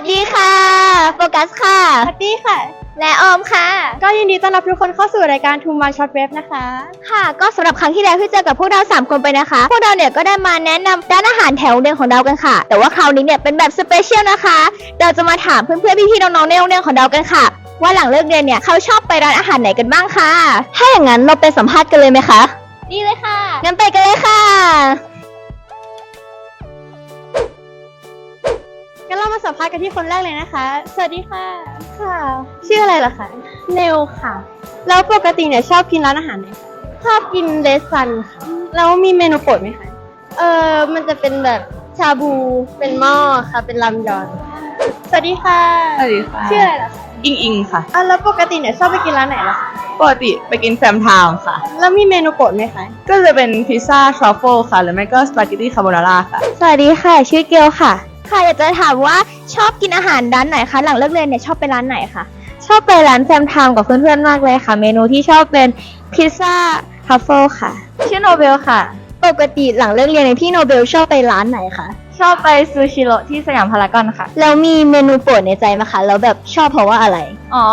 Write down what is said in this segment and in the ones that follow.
วัสดีค่ะโฟกัสค่ะสวัสดีค่ะ และออมค่ะ ก็ยินดีต้อนรับทุกคนเข้าสู่รายการทูมาช็อตเว็บนะคะ ค่ะ ก็สำหรับครั้งที่แล้วที่เจอกับพวกเรา 3 คนไปนะคะ พวกเราเนี่ยก็ได้มาแนะนำร้านอาหารแถวโรงเรียนของเรากันค่ะ แต่ว่าคราวนี้เนี่ยเป็นแบบสเปเชียลนะคะ เราจะมาถามเพื่อนๆพี่ๆน้องๆในโรงเรียนของเรากันค่ะ ว่าหลังเลิกเรียนเนี่ยเขาชอบไปร้านอาหารไหนกันบ้างค่ะ ถ้าอย่างนั้นเราไปสัมภาษณ์กันเลยไหมคะดีเลยค่ะ งั้นไปกันเลยค่ะ งั้นเรามาสัมภาษณ์กันที่คนแรกเลยนะคะ สวัสดีค่ะ ค่ะ ชื่ออะไรล่ะคะเนวค่ะ แล้วปกติเนี่ยชอบกินร้านอาหารไหนคะชอบกินเดซันค่ะ แล้วมีเมนูโปรดไหมคะ เออมันจะเป็นแบบชาบูเป็นหม้อค่ะ เป็นลำยอน สวัสดีค่ะสวัสดีค่ะ ชื่ออะไรล่ะคะอิงอิงค่ะอะแล้วปกติเนี่ยชอบไปกินร้านไหนล่ะคะปกติไปกินแฟมไทม์ค่ะ แล้วมีเมนูโปรดไหมคะ ก็จะเป็นพิซซ่าทรัฟเฟิลค่ะ หรือไม่ก็สปาเกตตี้คาโบนาร่าค่ะ สวัสดีค่ะ ชื่อเกลค่ะ ค่ะอยากจะถามว่าชอบกินอาหารร้านไหนคะหลังเลิกเรียนเนี่ยชอบไปร้านไหนคะชอบไปร้านแฟมไทม์กับเพื่อนๆมากเลยค่ะ เมนูที่ชอบเป็นพิซซ่าทัฟเฟิลค่ะ ชื่อโนเบลค่ะ ปกติหลังเลิกเรียนเนี่ยพี่โนเบลชอบไปร้านไหนคะชอบไปซูชิโร่ที่สยามพารากอนค่ะ แล้วมีเมนูโปรดในใจไหมคะแล้วแบบชอบเพราะว่าอะไร อ๋อ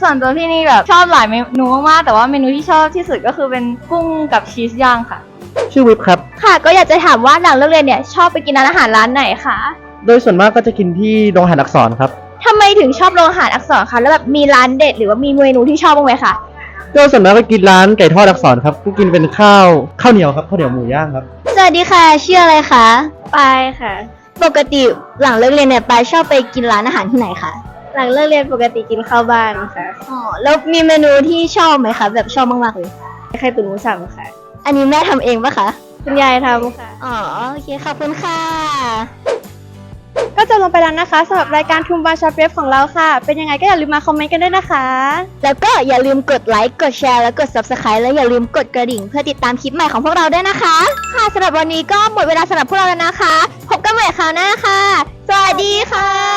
ส่วนตัวพี่นี่แบบชอบหลายเมนูมากๆแต่ว่าเมนูที่ชอบที่สุดก็คือเป็นกุ้งกับชีสย่างค่ะ ชื่อวิปครับ ค่ะ ก็อยากจะถามว่าหลังเลิกเรียนเนี่ยชอบไปกินร้านอาหารร้านไหนคะ โดยส่วนมากก็จะกินที่โรงอาหารอักษรครับ ทำไมถึงชอบโรงอาหารอักษรคะแล้วแบบมีร้านเด็ดหรือว่ามีเมนูที่ชอบบ้างไหมคะก็ส่วนมากก็กินร้านไก่ทอดอักษรครับก็กินเป็นข้าวข้าวเหนียวครับข้าวเหนียวหมูย่างครับ สวัสดีค่ะชื่ออะไรคะไปค่ะ ปกติหลังเลิกเรียนเนี่ยปายชอบไปกินร้านอาหารที่ไหนคะหลังเลิกเรียนปกติกินข้าวบ้านค่ะอ๋อแล้วมีเมนูที่ชอบไหมคะแบบชอบมากๆเลยไข่ตุ๋นหมูสับค่ะ อันนี้แม่ทำเองปะคะคุณยายทำค่ะ อ๋อโอเคขอบคุณค่ะ ก็จบลงไปแล้วนะคะสำหรับรายการทูมบาช็อตเวฟของเราค่ะ เป็นยังไงก็อย่าลืมมาคอมเมนต์กันด้วยนะคะ แล้วก็อย่าลืมกดไลค์กดแชร์และกด subscribe และอย่าลืมกดกระดิ่ง เพื่อติดตามคลิปใหม่ของพวกเราด้วยนะคะ ค่ะสำหรับวันนี้ก็หมดเวลาสำหรับพวกเราแล้วนะคะ พบกันใหม่คราวหน้าค่ะ สวัสดีค่ะ